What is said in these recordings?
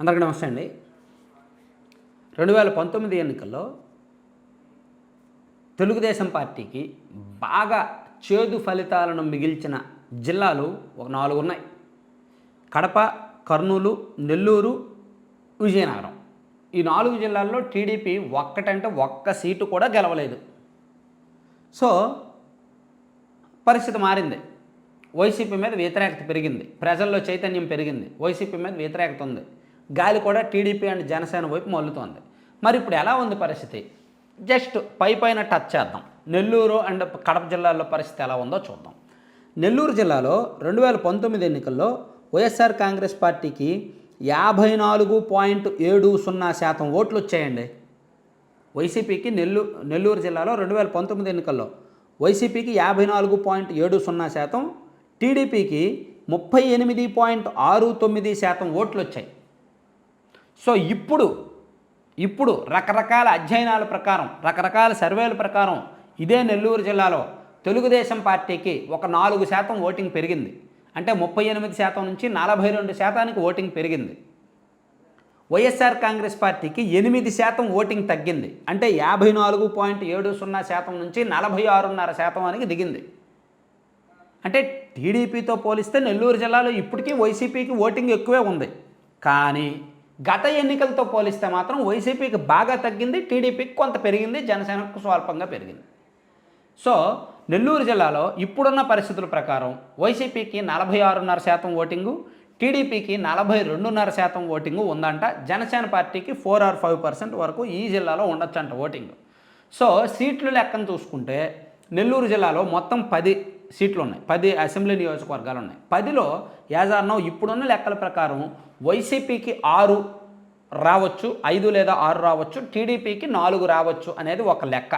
అందరికీ నమస్తే అండి. రెండు వేల పంతొమ్మిది ఎన్నికల్లో తెలుగుదేశం పార్టీకి బాగా చేదు ఫలితాలను మిగిల్చిన జిల్లాలు ఒక నాలుగు ఉన్నాయి. కడప కర్నూలు నెల్లూరు విజయనగరం. ఈ నాలుగు జిల్లాల్లో టీడీపీ ఒక్కటంటే ఒక్క సీటు కూడా గెలవలేదు. సో పరిస్థితి మారింది. వైసీపీ మీద వ్యతిరేకత పెరిగింది. ప్రజల్లో చైతన్యం పెరిగింది. వైసీపీ మీద వ్యతిరేకత ఉంది. గాలి కూడా టీడీపీ అండ్ జనసేన వైపు మల్లుతోంది. మరి ఇప్పుడు ఎలా ఉంది పరిస్థితి? జస్ట్ పై పైన టచ్ చేద్దాం. నెల్లూరు అండ్ కడప జిల్లాల్లో పరిస్థితి ఎలా ఉందో చూద్దాం. నెల్లూరు జిల్లాలో రెండు వేల పంతొమ్మిది ఎన్నికల్లో వైఎస్ఆర్ కాంగ్రెస్ పార్టీకి యాభై నాలుగు పాయింట్ ఏడు సున్నా శాతం ఓట్లు వచ్చాయండి. వైసీపీకి నెల్లూ నెల్లూరు జిల్లాలో రెండు వేల పంతొమ్మిది ఎన్నికల్లో వైసీపీకి యాభై నాలుగు పాయింట్ ఏడు సున్నా శాతం టీడీపీకి ముప్పై ఎనిమిది పాయింట్ ఆరు తొమ్మిది శాతం ఓట్లు వచ్చాయి. సో ఇప్పుడు ఇప్పుడు రకరకాల అధ్యయనాల ప్రకారం రకరకాల సర్వేల ప్రకారం ఇదే నెల్లూరు జిల్లాలో తెలుగుదేశం పార్టీకి ఒక నాలుగు శాతం ఓటింగ్ పెరిగింది. అంటే ముప్పై ఎనిమిది శాతం నుంచి నలభై రెండు శాతానికి ఓటింగ్ పెరిగింది. వైఎస్ఆర్ కాంగ్రెస్ పార్టీకి ఎనిమిది శాతం ఓటింగ్ తగ్గింది. అంటే యాభై నాలుగు పాయింట్ ఏడు సున్నా శాతం నుంచి నలభై ఆరున్నర శాతానికి దిగింది. అంటే టీడీపీతో పోలిస్తే నెల్లూరు జిల్లాలో ఇప్పటికీ వైసీపీకి ఓటింగ్ ఎక్కువే ఉంది. కానీ గత ఎన్నికలతో పోలిస్తే మాత్రం వైసీపీకి బాగా తగ్గింది టీడీపీకి కొంత పెరిగింది జనసేనకు స్వల్పంగా పెరిగింది. సో నెల్లూరు జిల్లాలో ఇప్పుడున్న పరిస్థితుల ప్రకారం వైసీపీకి నలభై ఆరున్నర శాతం ఓటింగు టీడీపీకి నలభై రెండున్నర శాతం ఓటింగు ఉందంట. జనసేన పార్టీకి ఫోర్ ఆర్ ఫైవ్ పర్సెంట్ వరకు ఈ జిల్లాలో ఉండొచ్చంట ఓటింగ్. సో సీట్లు లెక్కను చూసుకుంటే నెల్లూరు జిల్లాలో మొత్తం పది సీట్లు ఉన్నాయి పది అసెంబ్లీ నియోజకవర్గాలు ఉన్నాయి పదిలో యాజార్నో ఇప్పుడున్న లెక్కల ప్రకారం వైసీపీకి ఆరు రావచ్చు ఐదు లేదా ఆరు రావచ్చు టీడీపీకి నాలుగు రావచ్చు అనేది ఒక లెక్క.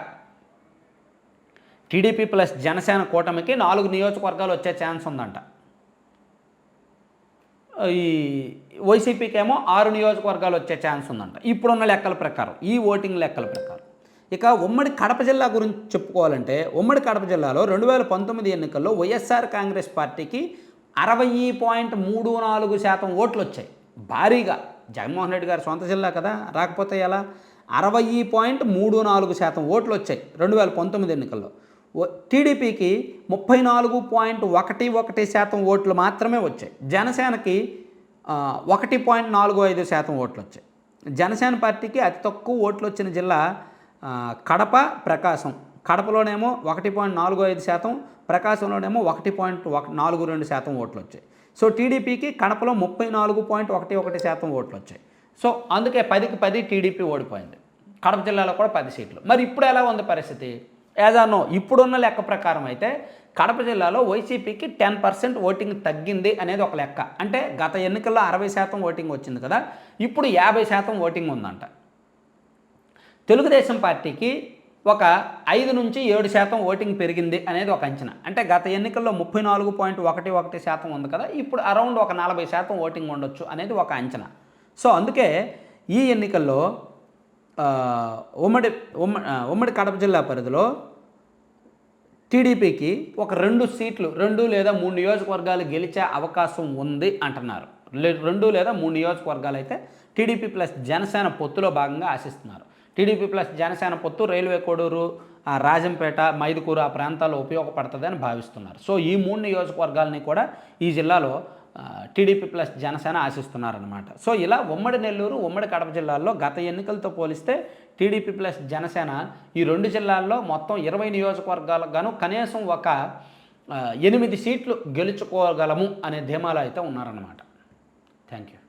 టీడీపీ ప్లస్ జనసేన కూటమికి నాలుగు నియోజకవర్గాలు వచ్చే ఛాన్స్ ఉందంట. ఈ వైసీపీకి ఏమో ఆరు నియోజకవర్గాలు వచ్చే ఛాన్స్ ఉందంట. ఇప్పుడున్న లెక్కల ప్రకారం ఈ ఓటింగ్ లెక్కల ప్రకారం. ఇక ఉమ్మడి కడప జిల్లా గురించి చెప్పుకోవాలంటే ఉమ్మడి కడప జిల్లాలో రెండు వేల పంతొమ్మిది ఎన్నికల్లో వైఎస్ఆర్ కాంగ్రెస్ పార్టీకి అరవై పాయింట్ మూడు నాలుగు శాతం ఓట్లు వచ్చాయి భారీగా. జగన్మోహన్ రెడ్డి గారి సొంత జిల్లా కదా. రాకపోతే ఎలా? అరవై పాయింట్ మూడు నాలుగు శాతం ఓట్లు వచ్చాయి రెండు వేల పంతొమ్మిది ఎన్నికల్లో. ఓ- టీడీపీకి ముప్పై నాలుగు పాయింట్ ఒకటి ఒకటి శాతం ఓట్లు మాత్రమే వచ్చాయి. జనసేనకి ఒకటి పాయింట్ నాలుగు ఐదు శాతం ఓట్లు వచ్చాయి జనసేన పార్టీకి అతి తక్కువ ఓట్లు వచ్చిన జిల్లా కడప ప్రకాశం. కడపలోనేమో ఒకటి పాయింట్ నాలుగు ఐదు శాతం ప్రకాశంలోనేమో ఒకటి పాయింట్ ఒక నాలుగు రెండు శాతం ఓట్లు వచ్చాయి సో టీడీపీకి కడపలో ముప్పై నాలుగు పాయింట్ ఒకటి ఒకటి శాతం ఓట్లు వచ్చాయి సో అందుకే పదికి పది టీడీపీ ఓడిపోయింది. కడప జిల్లాలో కూడా పది సీట్లు. మరి ఇప్పుడు ఎలా ఉంది పరిస్థితి? ఏదానో ఇప్పుడున్న లెక్క ప్రకారం అయితే కడప జిల్లాలో వైసీపీకి టెన్ పర్సెంట్ ఓటింగ్ తగ్గింది అనేది ఒక లెక్క. అంటే గత ఎన్నికల్లో అరవై శాతం ఓటింగ్ వచ్చింది కదా ఇప్పుడు యాభై శాతం ఓటింగ్ ఉందంట. తెలుగుదేశం పార్టీకి ఒక ఐదు నుంచి ఏడు శాతం ఓటింగ్ పెరిగింది అనేది ఒక అంచనా. అంటే గత ఎన్నికల్లో ముప్పై నాలుగు పాయింట్ ఒకటి ఒకటి శాతం ఉంది కదా ఇప్పుడు అరౌండ్ ఒక నలభై శాతం ఓటింగ్ ఉండొచ్చు అనేది ఒక అంచనా. సో అందుకే ఈ ఎన్నికల్లో ఉమ్మడి ఉమ్మ ఉమ్మడి కడప జిల్లా పరిధిలో టీడీపీకి ఒక రెండు సీట్లు రెండు లేదా మూడు నియోజకవర్గాలు గెలిచే అవకాశం ఉంది అంటున్నారు. లే- రెండు లేదా మూడు నియోజకవర్గాలు అయితే టీడీపీ ప్లస్ జనసేన పొత్తులో భాగంగా ఆశిస్తున్నారు. టీడీపీ ప్లస్ జనసేన పొత్తు రైల్వే కోడూరు రాజంపేట మైదుకూరు ఆ ప్రాంతాల్లో ఉపయోగపడుతుందని భావిస్తున్నారు. సో ఈ మూడు నియోజకవర్గాలని కూడా ఈ జిల్లాలో టీడీపీ ప్లస్ జనసేన ఆశిస్తున్నారనమాట సో ఇలా ఉమ్మడి నెల్లూరు ఉమ్మడి కడప జిల్లాల్లో గత ఎన్నికలతో పోలిస్తే టీడీపీ ప్లస్ జనసేన ఈ రెండు జిల్లాల్లో మొత్తం ఇరవై నియోజకవర్గాలకు గాను కనీసం ఒక ఎనిమిది సీట్లు గెలుచుకోగలము అనే ధీమాలో అయితే ఉన్నారన్నమాట. Thank you